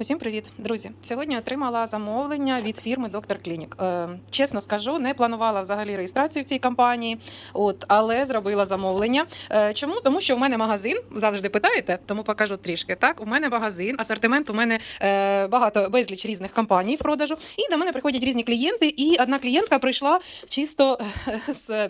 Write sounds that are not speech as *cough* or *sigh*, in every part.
Усім привіт, друзі! Сьогодні отримала замовлення від фірми Доктор Клінік. Е, чесно скажу, не планувала взагалі реєстрацію в цій компанії, от але зробила замовлення. Е, чому? Тому що у мене магазин завжди питаєте, тому покажу трішки. Так, у мене магазин, асортимент у мене е, багато безліч різних компаній в продажу. І до мене приходять різні клієнти. І одна клієнтка прийшла чисто е, з.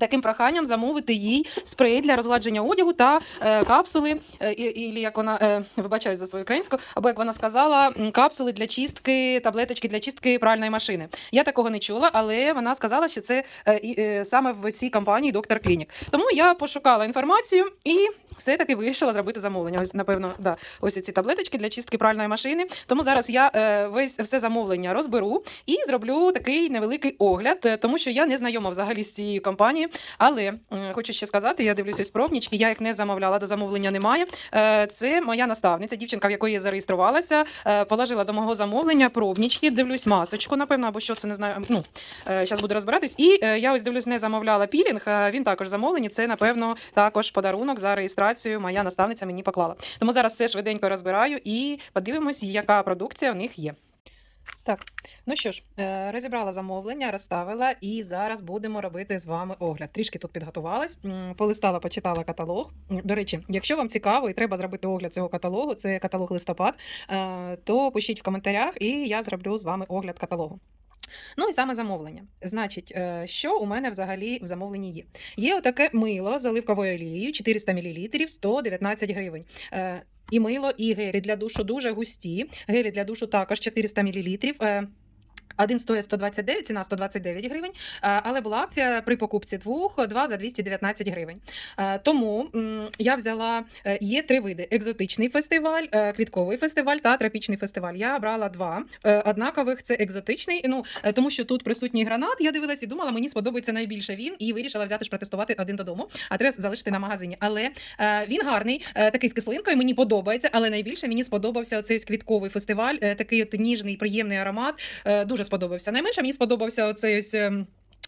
Таким проханням замовити їй спрей для розгладження одягу та е, капсули, е, і, як вона е, вибачаю за свою українську, або як вона сказала, капсули для чистки, таблеточки для чистки пральної машини. Я такого не чула, але вона сказала, що це е, е, саме в цій компанії Доктор Клінік. Тому я пошукала інформацію і все-таки вирішила зробити замовлення. Ось, напевно, да, ось ці таблеточки для чистки пральної машини. Тому зараз я е, весь все замовлення розберу і зроблю такий невеликий огляд, е, тому що я не знайома взагалі з цією компанією. Але е, хочу ще сказати, я дивлюся ось пробнічки, я їх не замовляла, до замовлення немає. Е, Це моя наставниця, дівчинка, в якої я зареєструвалася, е, положила до мого замовлення пробнічки, дивлюсь масочку, напевно, або що це не знаю. Ну, зараз буду розбиратись. І е, я ось дивлюсь, не замовляла пілінг. е, Він також замовлені. Це, напевно, також подарунок за реєстрацію. Моя наставниця мені поклала. Тому зараз все швиденько розбираю і подивимось, яка продукція в них є. Так, ну що ж, е, розібрала замовлення, розставила, і зараз будемо робити з вами огляд. Трішки тут підготувалась, полистала, почитала каталог. До речі, якщо вам цікаво і треба зробити огляд цього каталогу, це каталог листопад, е, то пишіть в коментарях, і я зроблю з вами огляд каталогу. Ну і саме замовлення. Значить, е, що у мене взагалі в замовленні є? Є отаке мило з оливковою олією, 400 мл, 119 гривень. Е, І мило, і гелі для душу дуже густі. Гелі для душу також 400 мл. Один стоїть 129, ціна 129 гривень, е, але була акція при покупці двох, два за 219 гривень. Е, Тому я взяла, е, є три види: екзотичний фестиваль, квітковий фестиваль та тропічний фестиваль. Я брала два однакових. Це екзотичний, ну тому що тут присутній гранат. Я дивилась і думала, мені сподобається найбільше він, і вирішила взяти ж протестувати один додому, а треба залишити на магазині. Але він гарний, такий з кислинкою. Мені подобається, але найбільше мені сподобався цей квітковий фестиваль, такий от ніжний, приємний аромат. Е, Дуже сподобався. Найменше мені сподобався оцей ось. ем,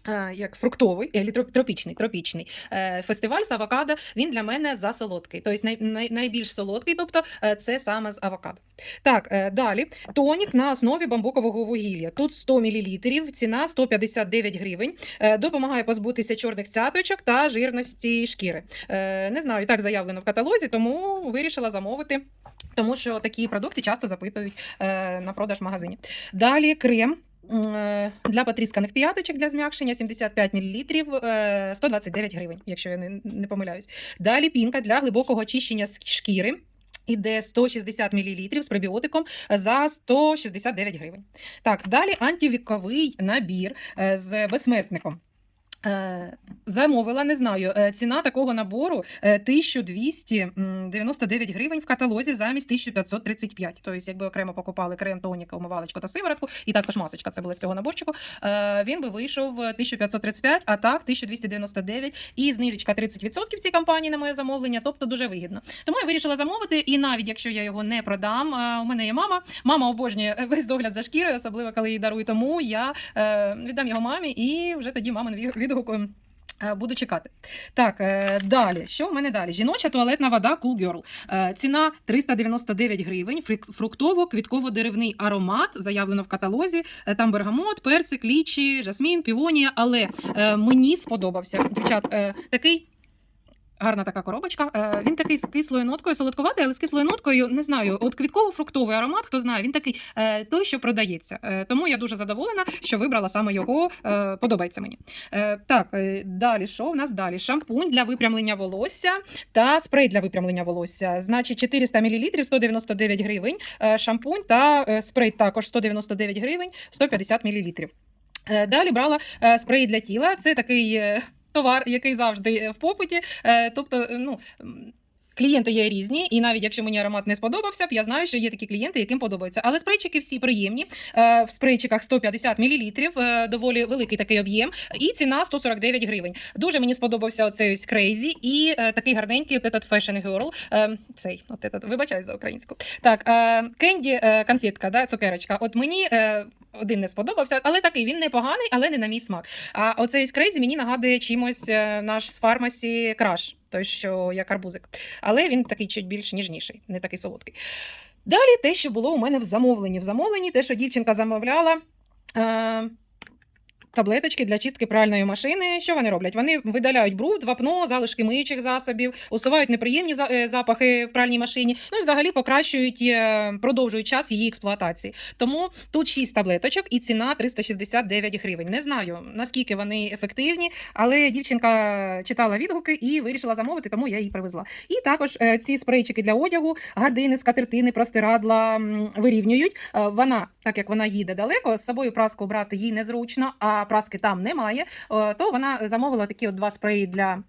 е, Як фруктовий, е, тропічний, е, фестиваль з авокадо, він для мене засолодкий. Тобто най, най, найбільш солодкий, тобто е, це саме з авокадо. Так, далі тонік на основі бамбукового вугілля. Тут 100 мл, ціна 159 гривень. Допомагає позбутися чорних цяточок та жирності шкіри. Не знаю, так заявлено в каталозі, тому вирішила замовити, тому що такі продукти часто запитують на продаж в магазині. Далі крем. Е, Для потрісканих п'яточок для зм'якшення 75 мл, е, 129 гривень, якщо я не, не помиляюсь. Далі пінка для глибокого очищення шкіри. Іде 160 мл з пробіотиком за 169 гривень. Так, далі антивіковий набір е, з безсмертником. Е, Замовила, не знаю. е, Ціна такого набору е, 1299 гривень в каталозі замість 1535. Тобто, якби окремо покупали крем, тоніка, умивалочку та сиворотку, і також масочка, це була з цього наборчику. е, Він би вийшов 1535, а так 1299 і знижечка 30% в цій компанії на моє замовлення, тобто дуже вигідно. Тому я вирішила замовити, і навіть якщо я його не продам, е, у мене є мама. Мама обожнює е, *laughs* весь догляд за шкірою, особливо коли їй дарую. Тому я е, віддам його мамі, і вже тоді мамин ві- відгук. е, Буду чекати. Так, е, далі. Що в мене далі? Жіноча туалетна вода Cool Girl. Е, ціна 399 гривень. Фруктово-квітково-деревний аромат, заявлено в каталозі. Там бергамот, персик, лічі, жасмін, півонія. Але мені сподобався. Дівчат, такий Гарна така коробочка. Е, Він такий з кислою ноткою, солодкуватий, але з кислою ноткою, не знаю, от квітково-фруктовий аромат, хто знає, він такий е, той, що продається. Е, Тому я дуже задоволена, що вибрала саме його. Подобається мені. Так, далі, що в нас далі? Шампунь для випрямлення волосся та спрей для випрямлення волосся. Значить, 400 мл 199 гривень. Шампунь та спрей також 199 гривень, 150 мл. Далі брала спрей для тіла. Це такий товар, який завжди в попиті. Е, Тобто, е, ну. Клієнти є різні, і навіть якщо мені аромат не сподобався б, я знаю, що є такі клієнти, яким подобається. Але спрейчики всі приємні. Е, В спрейчиках 150 мл, доволі великий такий об'єм, і ціна 149 гривень. Дуже мені сподобався оцей ось Crazy і такий гарненький от этот Fashion Girl. Цей, от этот, вибачаюсь за українську. Так, Кенді конфетка, да, цукерочка. От мені один не сподобався, але такий він непоганий, але не на мій смак. А оцей Крейзі мені нагадує чимось е, наш з фармасі краш, той, що як арбузик. Але він такий чуть більш ніжніший, не такий солодкий. Далі те, що було у мене в замовленні. В замовленні те, що дівчинка замовляла. Е- Таблеточки для чистки пральної машини. Що вони роблять? Вони видаляють бруд, вапно, залишки миючих засобів, усувають неприємні е, запахи в пральній машині. Ну і взагалі покращують, е, продовжують час її експлуатації. Тому тут 6 таблеточок і ціна 369 гривень. Не знаю наскільки вони ефективні, але дівчинка читала відгуки і вирішила замовити, тому я її привезла. І також е, ці спрейчики для одягу, гардини, скатертини, простирадла вирівнюють. Вона, так як вона їде далеко, з собою праску брати їй незручно, а праски там немає. е, То вона замовила такі от два спреї для.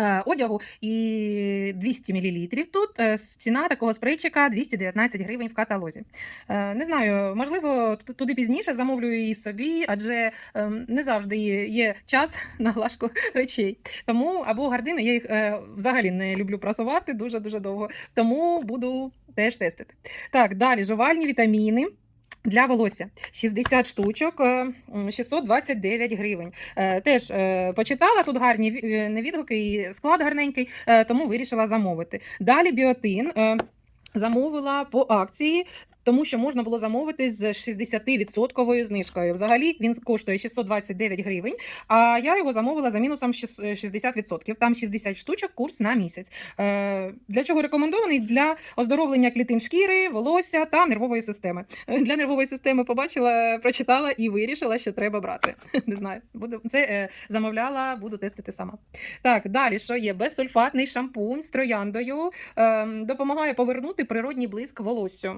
е, Одягу і 200 мл тут е, ціна такого спрейчика 219 гривень в каталозі. Не знаю, можливо, туди пізніше замовлю її собі, адже ем, не завжди є, час *laughs* на глажку речей. Тому або гардини, я їх взагалі не люблю прасувати дуже дуже довго. Тому буду теж тестити. Так, далі жувальні вітаміни. Для волосся 60 штучок, е, 629 гривень. Е, Теж е, почитала тут гарні ві- е, відгуки і склад гарненький, е, тому вирішила замовити. Далі біотин е, замовила по акції. Тому що можна було замовити з 60% знижкою. Взагалі він коштує 629 гривень, а я його замовила за мінусом щас- 60%. Там 60 штучок, курс на місяць. Е, Для чого рекомендований? Для оздоровлення клітин шкіри, волосся та нервової системи. Е, Для нервової системи побачила, прочитала і вирішила, що треба брати. *laughs* Не знаю, буду це е, замовляла, буду тестити сама. Так, далі що є? Безсульфатний шампунь з трояндою ем, допомагає повернути природній блиск волоссю.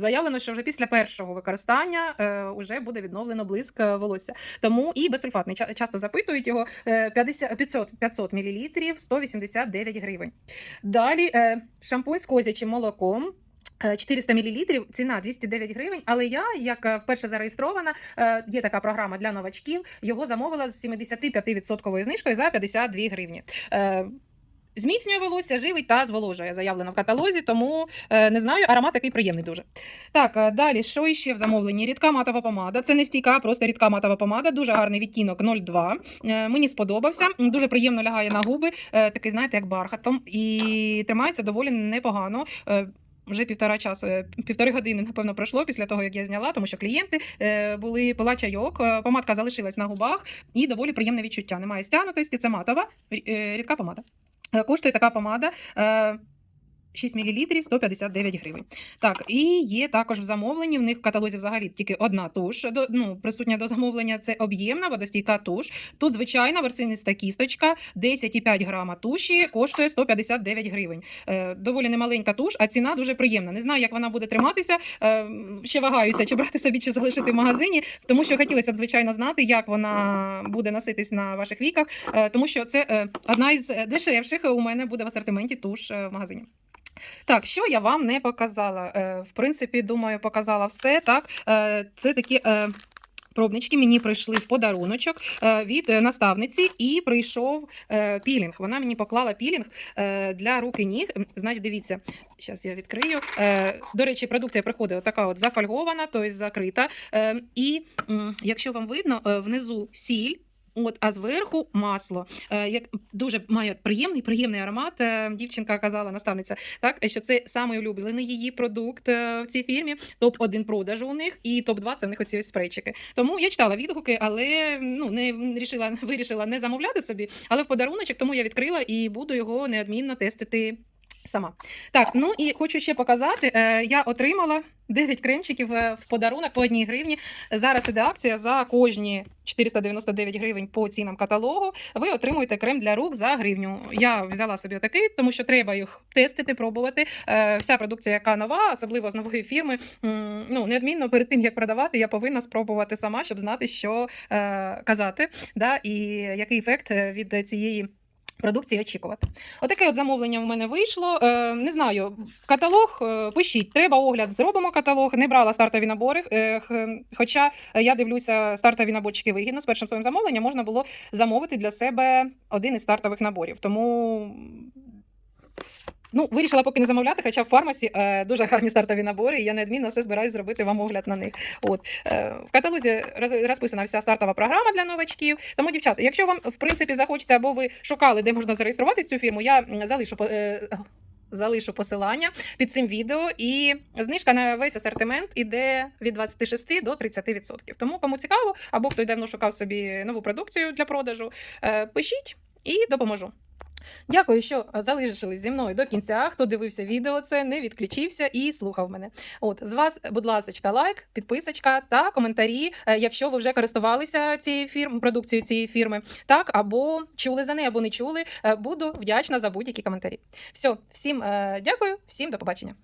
Заявлено, що вже після першого використання е, вже буде відновлено блиск е, волосся. Тому і безсульфатний Ча- часто запитують його е, 50, 500, 500 мл 189 гривень. Далі е, шампунь з козячим молоком. е, 400 мл, ціна 209 гривень, але я, як е, вперше зареєстрована, е, є така програма для новачків, його замовила з 75% знижкою за 52 гривні. Зміцнює волосся, живить та зволожує, заявлено в каталозі, тому е, не знаю, аромат такий приємний дуже. Так, е, далі, що іще в замовленні? Рідка матова помада. Це не стійка, просто рідка матова помада, дуже гарний відтінок 02. Е, мені сподобався, дуже приємно лягає на губи, такий, знаєте, як бархатом, і тримається доволі непогано. Вже півтора часу, півтори години, напевно, пройшло після того, як я зняла, тому що клієнти були пила чайок, помадка залишилась на губах і доволі приємне відчуття. Немає стягнутості, це матова, рідка помада. Е, Коштує така помада. Е, 6 мл 159 гривень. Так, і є також в замовленні. В них в каталозі взагалі тільки одна туш до, ну, присутня до замовлення. Це об'ємна водостійка туш. Тут звичайна версиниста кісточка, 10,5 грама туші, коштує 159 гривень. Е, доволі немаленька туш, а ціна дуже приємна. Не знаю, як вона буде триматися. Е, ще вагаюся, чи брати собі, чи залишити в магазині, тому що хотілося б, звичайно, знати, як вона буде носитись на ваших віках, е, тому що це е, одна із е, дешевших у мене буде в асортименті туш е, в магазині. Так, що я вам не показала? Е, В принципі, думаю, показала все. Так, Е, це такі. е, Пробнички мені прийшли в подаруночок від наставниці, і прийшов пілінг. Вона мені поклала пілінг для рук і ніг. Значить, дивіться, зараз я відкрию. До речі, продукція приходить отака от зафольгована, тобто закрита. Е, І якщо вам видно, внизу сіль. От, а зверху масло. Е, як дуже має приємний, приємний аромат. Е, дівчинка казала, наставниця, так що це самий улюблений її продукт е, в цій фірмі. Топ 1 продажу у них, і топ 2 це в них оці спрейчики. Тому я читала відгуки, але ну не рішила, *laughs* вирішила не замовляти собі, але в подаруночок, тому я відкрила і буду його неодмінно тестити. Сама так, ну і хочу ще показати. Е, я отримала 9 кремчиків е, в подарунок по одній гривні. Зараз іде акція за кожні 499 гривень по цінам каталогу. Ви отримуєте крем для рук за гривню. Я взяла собі такий, тому що треба їх тестити, пробувати. Е, Вся продукція, яка нова, особливо з нової фірми. Ну неодмінно перед тим як продавати, я повинна спробувати сама, щоб знати, що казати, да, і який ефект від цієї. Продукції очікувати. Отаке от замовлення в мене вийшло. Е, не знаю, каталог е, пишіть, треба огляд, зробимо каталог. Не брала стартові набори. Е, хоча я дивлюся, стартові наборчики вигідно. З першим своїм замовленням можна було замовити для себе один із стартових наборів. Тому. Ну, вирішила поки не замовляти, хоча в фармасі е, дуже гарні стартові набори, і я неодмінно все збираюсь зробити вам огляд на них. От е, в каталозі роз- розписана вся стартова програма для новачків. Тому, дівчата, якщо вам в принципі захочеться, або ви шукали, де можна зареєструватись цю фірму, я залишу е, залишу посилання під цим відео. І знижка на весь асортимент іде від 26 до 30%. Тому кому цікаво, або хто давно шукав собі нову продукцію для продажу, е, пишіть і допоможу. Дякую, що залишились зі мною до кінця. Хто дивився відео, це не відключився і слухав мене. От з вас, будь ласка, лайк, підписочка та коментарі, е, якщо ви вже користувалися цією фірм, продукцією цієї фірми, так або чули за неї, або не чули. Е, Буду вдячна за будь-які коментарі. Все, всім е, дякую, всім до побачення.